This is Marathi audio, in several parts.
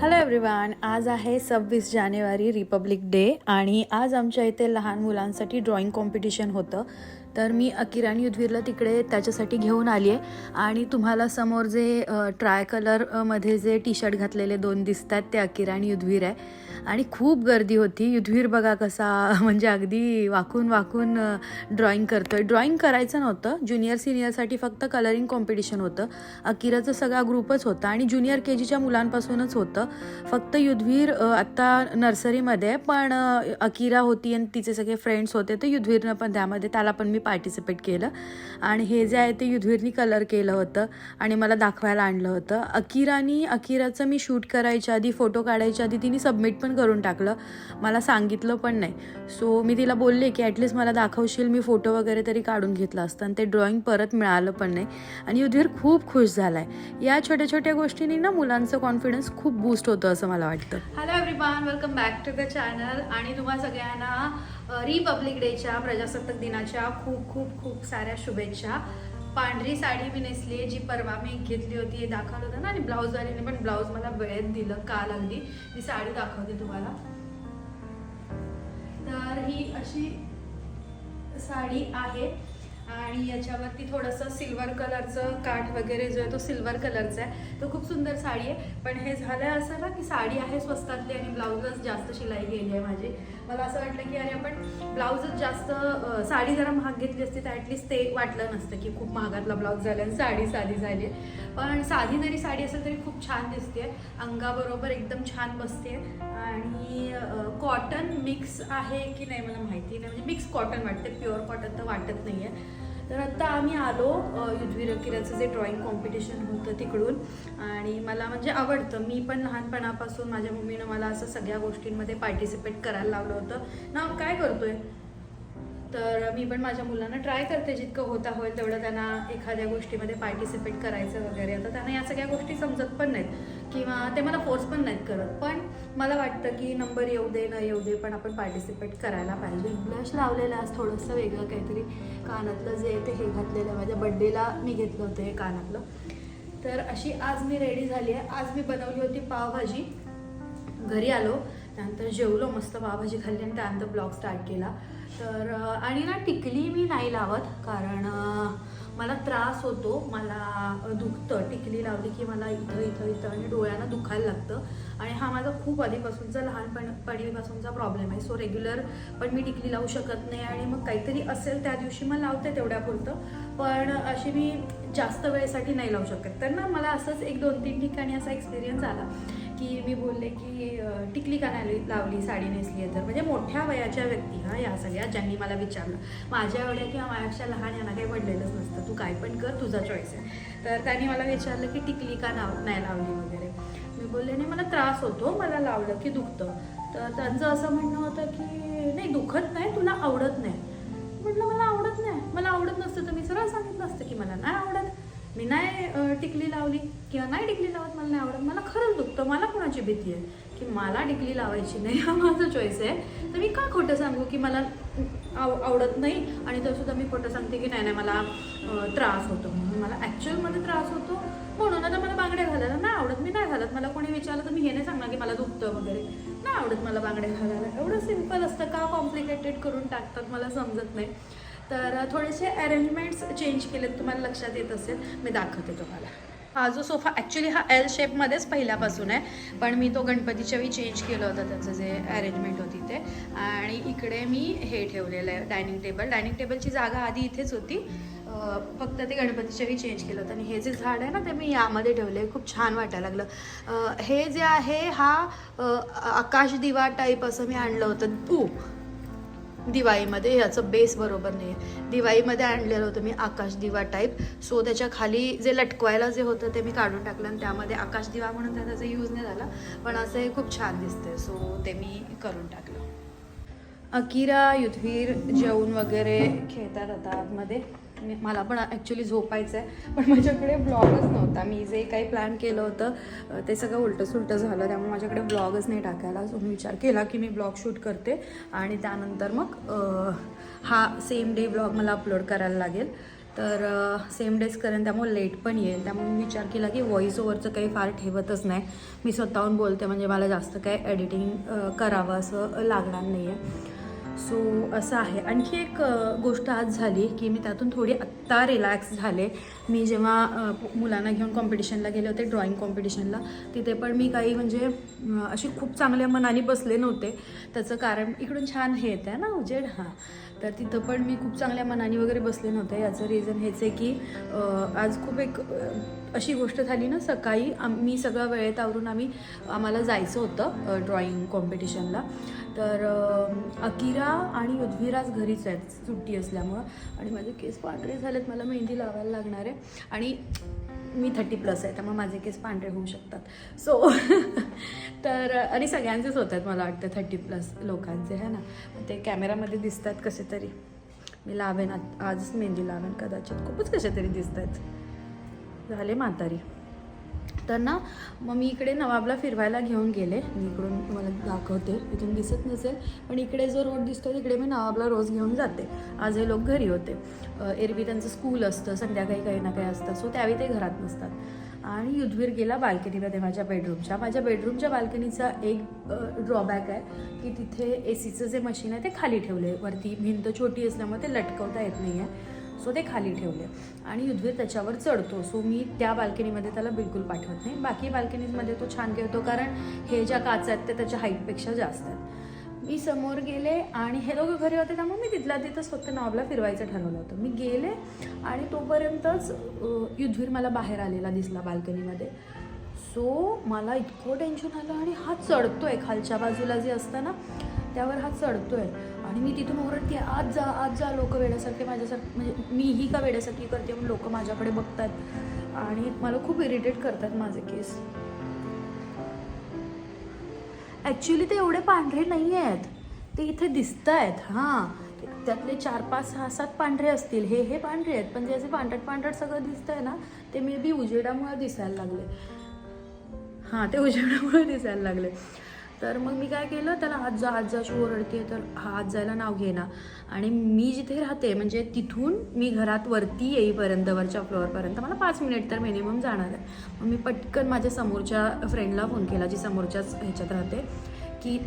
हॅलो एव्हरीवन आज आहे सव्वीस जानेवारी रिपब्लिक डे आणि आज आमच्या इथे लहान मुलांसाठी ड्रॉइंग कॉम्पिटिशन होतं. तर मी अकिराणी युद्धवीरला तिकडे त्याच्यासाठी घेऊन आली आहे आणि तुम्हाला समोर जे ट्राय कलरमध्ये जे टी शर्ट घातलेले दोन दिसतात ते अकिराणी युद्धवीर आहे. आणि खूप गर्दी होती. युद्धवीर बघा कसा म्हणजे अगदी वाकून वाकून ड्रॉइंग करतोय. ड्रॉइंग करायचं नव्हतं. ज्युनियर सिनियरसाठी फक्त कलरिंग कॉम्पिटिशन होतं. अकिराचा सगळा ग्रुपच होता. आणि ज्युनियर के जीच्या मुलांपासूनच होतं. फक्त युद्धवीर आत्ता नर्सरीमध्ये आहे, पण अकिरा होती आणि तिचे सगळे फ्रेंड्स होते. तर युद्धवीरनं पण त्यामध्ये त्याला पण मी पार्टिसिपेट केलं. आणि हे जे आहे ते युधवीरनी कलर केलं होतं आणि मला दाखवायला आणलं होतं. अकिरानी अकिराचं मी शूट करायच्या आधी फोटो काढायच्या आधी तिने सबमिट पण करून टाकलं. मला सांगितलं पण नाही. सो मी तिला बोलले की ॲटलिस्ट मला दाखवशील मी फोटो वगैरे तरी काढून घेतला असतं आणि ते ड्रॉइंग परत मिळालं पण नाही. आणि युधवीर खूप खुश झाला आहे या छोट्या छोट्या गोष्टींनी ना मुलांचं कॉन्फिडन्स खूप बूस्ट होतं असं मला वाटतं. Hello everyone welcome back to the channel आणि तुम्हा सगळ्यांना रिपब्लिक डेच्या प्रजासत्ताक दिनाच्या खूप खूप खूप साऱ्या शुभेच्छा. पांढरी साडी मी नेसली जी परवा मी घेतली होती हे दाखवलं होतं ना आणि ब्लाऊजवालीने पण ब्लाऊज मला वेळेत दिलं काल अगदी. मी साडी दाखवते तुम्हाला. तर ही अशी साडी आहे. आणि याच्यावरती थोडंसं सिल्वर कलरचं काठ वगैरे जो आहे तो सिल्वर कलरचा आहे. तो खूप सुंदर साडी आहे. पण हे झालं असं ना की साडी आहे स्वस्तातली आणि ब्लाऊजच जास्त शिलाई गेली आहे माझी. मला असं वाटलं की अरे आपण ब्लाऊजच जास्त साडी जरा महाग घेतली असती तर ॲटलिस्ट ते वाटलं नसतं की खूप महागातला ब्लाऊज झाला आणि साडी साधी झाली आहे. पण साधी जरी साडी असेल तरी खूप छान दिसते अंगाबरोबर एकदम छान बसते आणि कॉटन मिक्स आहे की नाही मला माहिती नाही. म्हणजे मिक्स कॉटन वाटते प्युअर कॉटन तर वाटत नाही आहे तर आत्ता आम्ही आलो युद्धवीर किराचं जे ड्रॉइंग कॉम्पिटिशन होतं तिकडून. आणि मला म्हणजे आवडतं. मी पण लहानपणापासून माझ्या मम्मीनं मला असं सगळ्या गोष्टींमध्ये पार्टिसिपेट करायला लावलं होतं. ना काय करतोय? तर मी पण माझ्या मुलांना ट्राय करते जितकं होता होईल तेवढं त्यांना एखाद्या गोष्टीमध्ये पार्टिसिपेट करायचं वगैरे. आता त्यांना या सगळ्या गोष्टी समजत पण नाहीत किंवा ते मला फोर्स पण नाहीत करत. पण मला वाटतं की नंबर येऊ दे न येऊ दे पण आपण पार्टिसिपेट करायला पाहिजे. ब्लश लावलेलं आज थोडंसं वेगळं काहीतरी. कानातलं जे आहे ते हे घातलेलं आहे. माझ्या बड्डेला मी घेतलं होतं हे कानातलं. तर अशी आज मी रेडी झाली आहे. आज मी बनवली होती पावभाजी. घरी आलो. त्यानंतर जेवलो मस्त पावभाजी खाल्ली आणि त्यानंतर ब्लॉग स्टार्ट केला. तर आणि ना टिकली मी नाही लावत कारण मला त्रास होतो. मला दुखतं. टिकली लावली की मला इथं इथं इथं आणि डोळ्यांना दुखायला लागतं. आणि हा माझा खूप आधीपासूनचा लहानपण पणीपासूनचा प्रॉब्लेम आहे. सो रेग्युलर पण मी टिकली लावू शकत नाही आणि मग काहीतरी असेल त्या दिवशी मग लावते तेवढ्यापुरतं. पण अशी मी जास्त वेळेसाठी नाही लावू शकत. तर ना मला असंच एक दोन तीन ठिकाणी असा एक्सपिरियन्स आला की मी बोलले की टिकली का नाही लावली साडी नेसली आहे तर? म्हणजे मोठ्या वयाच्या व्यक्ती हां या सगळ्या ज्यांनी मला विचारलं. माझ्या एवढ्या किंवा माझ्यापेक्षा लहान यांना काही पडलेलंच नसतं. तू काय पण कर तुझा चॉईस आहे. तर त्यांनी मला विचारलं की टिकली का नाव नाही लावली वगैरे. मी बोलले नाही मला त्रास होतो. मला लावलं की दुखतं. तर त्यांचं असं म्हणणं होतं की नाही दुखत नाही तुला आवडत नाही. म्हटलं मला आवडत नाही. मला आवडत नसतं. तर मी सरळ सांगितलं असतं की मला नाही आवडत. मी नाही टिकली लावली किंवा नाही टिकली लावत मला नाही आवडत. मला खरंच दुखतं. मला कोणाची भीती आहे? की मला टिकली लावायची नाही हा माझा चॉईस आहे. तर मी का खोटं सांगू की मला आव आवडत नाही? आणि तसुद्धा मी खोटं सांगते की नाही नाही मला त्रास होतो. म्हणून मला ॲक्च्युअलमध्ये त्रास बांगड्या घालायला नाही आवडत. मी नाही घालत. मला कोणी विचारलं तर मी हे नाही सांगणार की मला दुखतं वगैरे. नाही आवडत मला बांगड्या घालायला. एवढं सिंपल असतं. का कॉम्प्लिकेटेड करून टाकतात मला समजत नाही. तर थोडेसे अरेंजमेंट्स चेंज केलेत तुम्हाला लक्षात येत असेल. मी दाखवते तुम्हाला. हा जो सोफा ॲक्च्युली हा एल शेपमध्येच पहिल्यापासून आहे. पण मी तो गणपतीच्या वेळी चेंज केलं होतं त्याचं जे अरेंजमेंट होती ते. आणि इकडे मी हे ठेवलेलं आहे डायनिंग टेबल डायनिंग टेबलची जागा आधी इथेच होती. फक्त ते गणपतीच्या वेळी चेंज केलं होतं. आणि हे जे झाड आहे ना ते मी यामध्ये ठेवले खूप छान वाटायला लागलं. हे जे आहे हा आकाश दिवा टाईप असं मी आणलं होतं. पू दिवाळीमध्ये याचं बेस बरोबर नाही आहे दिवाळीमध्ये आणलेलं होतं मी आकाश दिवा टाईप सो त्याच्याखाली जे लटकवायला जे होतं ते मी काढून टाकलं आणि त्यामध्ये आकाश दिवा म्हणून त्याचा यूज नाही झाला पण असं हे खूप छान दिसतंय. सो ते मी करून टाकलं. अकिरा युद्धवीर जेवण वगैरे खेळतात आता आतमध्ये. मला पण ॲक्च्युली झोपायचं आहे पण माझ्याकडे ब्लॉगच नव्हता. मी जे काही प्लॅन केलं होतं ते सगळं उलटं सुलटं झालं. त्यामुळे माझ्याकडे ब्लॉगच नाही टाकायला. सो मी विचार केला की मी ब्लॉग शूट करते. आणि त्यानंतर मग हा सेम डे ब्लॉग मला अपलोड करायला लागेल. तर सेम डेज करेन. त्यामुळे लेट पण येईल. त्यामुळे मी विचार केला की व्हॉइस ओव्हरचं काही फार ठेवतच नाही. मी स्वतःहून बोलते. म्हणजे मला जास्त काही एडिटिंग करावं असं लागणार नाही आहे सो असं आहे. आणखी एक गोष्ट आज झाली की मी त्यातून थोडी आत्ता रिलॅक्स झाले. मी जेव्हा मुलांना घेऊन कॉम्पिटिशनला गेले होते ड्रॉइंग कॉम्पिटिशनला तिथे पण मी काही म्हणजे अशी खूप चांगल्या मनाने बसले नव्हते. त्याचं कारण इकडून छान हे येतं आहे ना उजेड? हां. तर तिथं पण मी खूप चांगल्या मनाने वगैरे बसले नव्हते. याचं रिझन हेच आहे की आज खूप एक अशी गोष्ट झाली ना सकाळी आम्ही मी सगळं वेळेत आवरून आम्ही आम्हाला जायचं होतं ड्रॉइंग कॉम्पिटिशनला तर अकिरा आणि युद्धवीराज घरीच आहेत सुट्टी असल्यामुळं. आणि माझे केस पांढरे झालेत मला मेहंदी लावायला लागणार आहे. आणि मी थर्टी प्लस आहे त्यामुळे माझे केस पांढरे होऊ शकतात. सो तर आणि सगळ्यांचेच होत आहेत मला वाटतं थर्टी प्लस लोकांचे है ना? ते कॅमेरामध्ये दिसतात कसे तरी. मी लावेन आत- आजच मेहंदी लावेन कदाचित. खूपच कसे तरी दिसत आहेत. झाले म्हातारी. तर ना मग मी इकडे नवाबला फिरवायला घेऊन गेले. मी इकडून तुम्हाला दाखवते. इथून दिसत नसेल पण इकडे जो रोड दिसतो तिकडे मी नवाबला रोज घेऊन जाते. आज हे लोक घरी होते. एरवी त्यांचं स्कूल असतं संध्याकाळी काही ना काही असतं. सो त्यावेळी ते घरात नसतात. आणि युद्धवीर गेला बाल्कनीमध्ये माझ्या बेडरूमच्या माझ्या बेडरूमच्या बाल्कनीचा एक ड्रॉबॅक आहे की तिथे ए सीचं जे मशीन आहे ते खाली ठेवलं आहे वरती भिंत छोटी असल्यामुळे ते लटकवता येत नाही आहे सो ते खाली ठेवले आणि युद्धवीर त्याच्यावर चढतो. सो मी त्या बाल्कनीमध्ये त्याला बिलकुल पाठवत नाही. बाकी बाल्कनीजमध्ये तो छान खेळतो कारण हे ज्या काच आहेत ते त्याच्या हाईटपेक्षा जास्त आहेत. मी समोर गेले आणि हे दोघं घरी होते त्यामुळे मी तिथल्या तिथंच फक्त नॉबला फिरवायचं ठरवलं होतं. मी गेले आणि तोपर्यंतच युद्धवीर मला बाहेर आलेला दिसला बाल्कनीमध्ये. सो मला इतकं टेन्शन आलं आणि हा चढतोय खालच्या बाजूला जे असतं ना त्यावर हा चढतोय. आणि मी तिथून ओरडते आज जा आज जा लोक वेड्यासारखे माझ्यासारखे म्हणजे मीही का वेड्यासारखी करते म्हणून लोक माझ्याकडे बघतात. आणि मला खूप इरिटेट करतात माझे केस. ॲक्च्युली ते एवढे पांढरे नाही आहेत ते इथे दिसत आहेत हां. त्यातले चार पाच सहा सात पांढरे असतील. हे हे पांढरे आहेत पण जे असे पांढरट पांढरट सगळं दिसतंय ना ते मे बी उजेडामुळे दिसायला लागले. हां ते उजेडामुळे दिसायला लागले. तर मग मी काय केलं त्याला हात जा हात जाशी ओरडते तर हा हात जायला नाव घेना आणि मी जिथे राहते म्हणजे तिथून मी घरात वरती येईपर्यंत वरच्या फ्लोअरपर्यंत मला पाच मिनिट तर मिनिमम जाणार आहे. मग मी पटकन माझ्या समोरच्या फ्रेंडला फोन केला जी समोरच्याच ह्याच्यात राहते की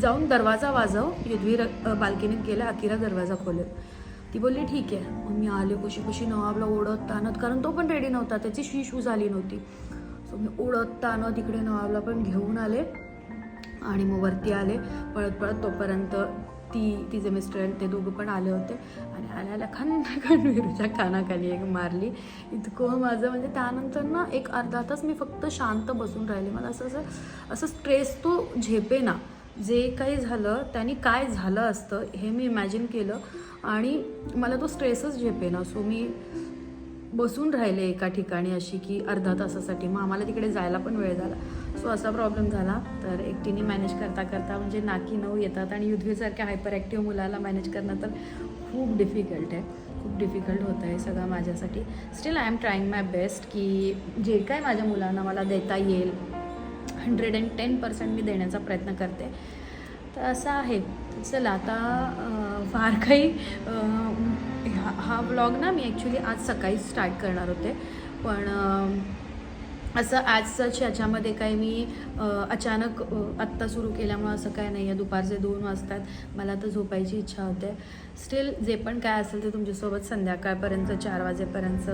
जाऊन दरवाजा वाजव. युद्धवीर अ, गेला अकिरा दरवाजा खोलेल. ती बोलली ठीक आहे. मग मी आले कुशी कुशी नवाबला ओढत ताणत कारण तो पण रेडी नव्हता त्याची शी शू झाली नव्हती. सो मी उडत ताणत तिकडे नवाबला पण घेऊन आले आणि मग वरती आले. पळत पळत तोपर्यंत ती तिचे मिस्टर ते दोघं पण आले होते. आणि आल्याला खन खन विरूच्या कानाखाली एक मारली. इतकं माझं म्हणजे त्यानंतर ना एक अर्धा तास मी फक्त शांत बसून राहिले. मला असं असं असं स्ट्रेस तो झेपे ना जे काही झालं त्यांनी काय झालं असतं हे मी इमॅजिन केलं. आणि मला तो स्ट्रेसच झेपे ना सो मी बसून राहिले एका ठिकाणी अशी की अर्धा तासासाठी. मग आम्हाला तिकडे जायला पण वेळ झाला. सो असा प्रॉब्लेम झाला. तर एकटीने मॅनेज करता करता म्हणजे नाकी नऊ येतात आणि युद्धवीसारख्या हायपर ॲक्टिव्ह मुलाला मॅनेज करणं तर खूप डिफिकल्ट आहे. खूप डिफिकल्ट होतं आहे सगळं माझ्यासाठी. Still I am trying my best की जे काय माझ्या मुलांना मला देता येईल हंड्रेड अँड टेन पर्सेंट मी देण्याचा प्रयत्न करते. तर असं आहे. चला आता फार काही हा ब्लॉग ना मी ॲक्च्युली आज सकाळीच स्टार्ट करणार होते. पण असं असं सच याच्यामध्ये काही मी अचानक आत्ता सुरू केल्यामुळं असं काय नाही आहे दुपारचे दोन वाजतात. मला तर झोपायची इच्छा होते. स्टील जे पण काय असेल ते तुमच्यासोबत संध्याकाळपर्यंत चार वाजेपर्यंत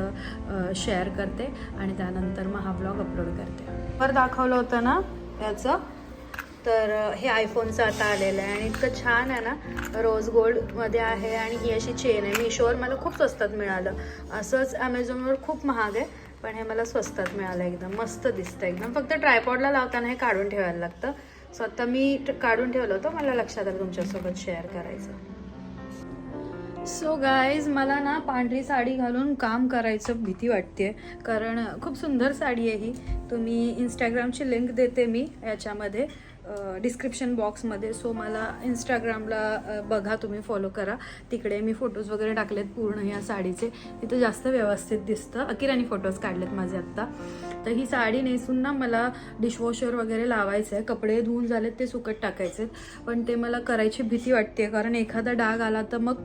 शेअर करते. आणि त्यानंतर मग हा ब्लॉग अपलोड करते. वर दाखवलं होतं ना याचं तर हे आयफोनचं आता आलेलं आहे आणि इतकं छान आहे ना रोज गोल्डमध्ये आहे आणि ही अशी चेन आहे. मिशोवर मला खूप स्वस्तात मिळालं. असंच ॲमेझॉनवर खूप महाग आहे पण हे मला स्वस्तात मिळालं एकदम. मस्त दिसतं एकदम. फक्त ट्रायपॉडला लावताना हे काढून ठेवायला लागतं. सो आता मी काढून ठेवलं होतं. मला लक्षात आलं तुमच्यासोबत शेअर करायचं. सो गाईज मला ना पांढरी साडी घालून काम करायचं भीती वाटते कारण खूप सुंदर साडी आहे ही. तुम्ही इंस्टाग्रामची लिंक देते मी याच्यामध्ये. डिस्क्रिप्शन बॉक्समध्ये सो मला इंस्टाग्रामला बघा तुम्ही फॉलो करा. तिकडे मी फोटोज वगैरे टाकलेत पूर्ण या साडीचे. तिथं जास्त व्यवस्थित दिसतं. अकिराने फोटोज काढलेत माझे आत्ता. तर ही साडी नेसून ना मला डिशवॉशर वगैरे लावायचं आहे कपडे धुवून झालेत ते सुकट टाकायचे पण ते मला करायची भीती वाटते कारण एखादा डाग आला तर मग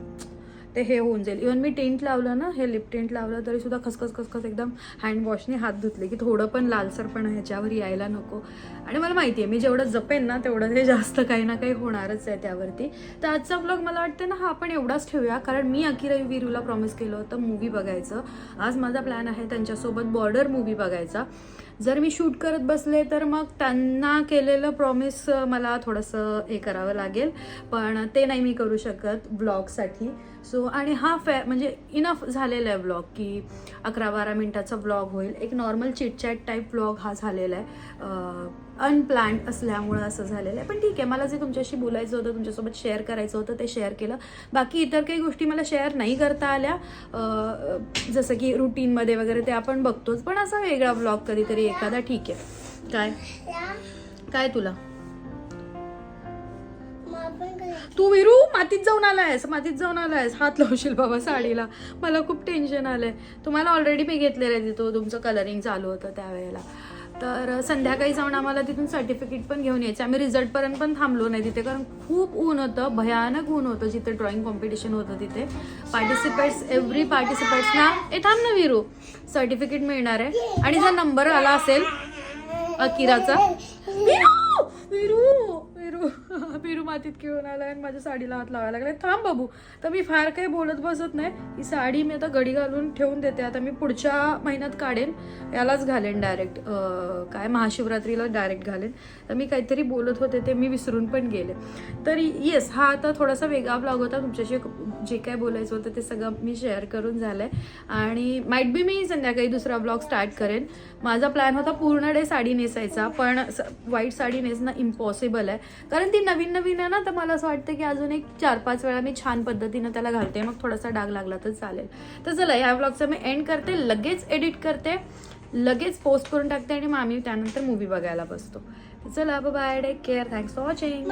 ते हे होऊन जाईल. इवन मी टेंट लावलं ना हे लिप टेंट लावलं तरी सुद्धा खसखस खसखस एकदम हँडवॉशने हात धुतले की थोडं पण लालसर पण ह्याच्यावर यायला नको. आणि मला माहिती आहे मी जेवढं जपेन ना तेवढं ते जास्त काही ना काही होणारच आहे त्यावरती. तर आजचा ब्लॉग मला वाटतं ना हा आपण एवढाच ठेवूया. कारण मी अखिराई वीरूला प्रॉमिस केलं होतं मूवी बघायचं. आज माझा प्लॅन आहे त्यांच्यासोबत बॉर्डर मूवी बघायचा. जर मी शूट करत बसले तर मग त्यांना केलेलं प्रॉमिस मला थोडंसं हे करावं लागेल. पण ते नाही मी करू शकत ब्लॉगसाठी सो आणि हा फॅ म्हणजे इनफ झालेला आहे ब्लॉग की अकरा बारा मिनटाचा ब्लॉग होईल. एक नॉर्मल चिटचॅट टाईप ब्लॉग हा झालेला आहे. अनप्लॅन्ड असल्यामुळं असं झालेलं आहे. पण ठीक आहे मला जे तुमच्याशी बोलायचं होतं तुमच्यासोबत शेअर करायचं होतं ते शेअर केलं. बाकी इतर काही गोष्टी मला शेअर नाही करता आल्या. जसं की रुटीनमध्ये वगैरे ते आपण बघतोच. पण असा वेगळा ब्लॉग कधीतरी एखादा ठीक आहे. काय? काय तुला? तू विरू? मातीत जाऊन आलायस मातीत जाऊन आलायस. हात लावशील बाबा साडीला. मला खूप टेन्शन आलंय. तुम्हाला ऑलरेडी मी घेतलेलं आहे तिथं. तुमचं कलरिंग चालू होतं त्यावेळेला. तर संध्याकाळी जाऊन आम्हाला तिथून सर्टिफिकेट पण घेऊन यायचं. आम्ही रिझल्टपर्यंत पण थांबलो नाही तिथे. कारण खूप ऊन होतं. भयानक ऊन होतं जिथे ड्रॉइंग कॉम्पिटिशन होतं तिथे. पार्टिसिपेट्स एव्हरी पार्टिसिपेट्सना ए थांब ना विरू. सर्टिफिकेट मिळणार आहे. आणि जर नंबर आला असेल अकिराचा. विरू विरू! विरू! विरू! मातीत खेळून आला आणि माझ्या साडीला हात लावायला लागलाय. थांब बाबू. तर मी फार काही बोलत बसत नाही. ही साडी मी आता गडी घालून ठेवून देते. आता मी पुढच्या महिन्यात काढेन. यालाच घालेन डायरेक्ट काय महाशिवरात्रीला डायरेक्ट घालेन. तर मी काहीतरी बोलत होते ते मी विसरून पण गेले. तर येस हा आता थोडासा वेगळा ब्लॉग होता. तुमच्याशी जे काय बोलायचं होतं ते सगळं मी शेअर करून झालं आहे आणि माईट बी मी संध्याकाळी दुसरा ब्लॉग स्टार्ट करेन. माझा प्लॅन होता पूर्ण डे साडी नेसायचा पण व्हाईट साडी नेसणं इम्पॉसिबल आहे. कारण ती नवीन नवीन आहे ना तर मला असं वाटतं की अजून एक चार पाच वेळा मी छान पद्धतीनं त्याला घालते. मग थोडासा डाग लागला तर चालेल. तर चला ह्या ब्लॉगचा मी एंड करते. लगेच एडिट करते. लगेच पोस्ट करून टाकते आणि मग आम्ही त्यानंतर मूवी बघायला बसतो. चला bye take care thanks for watching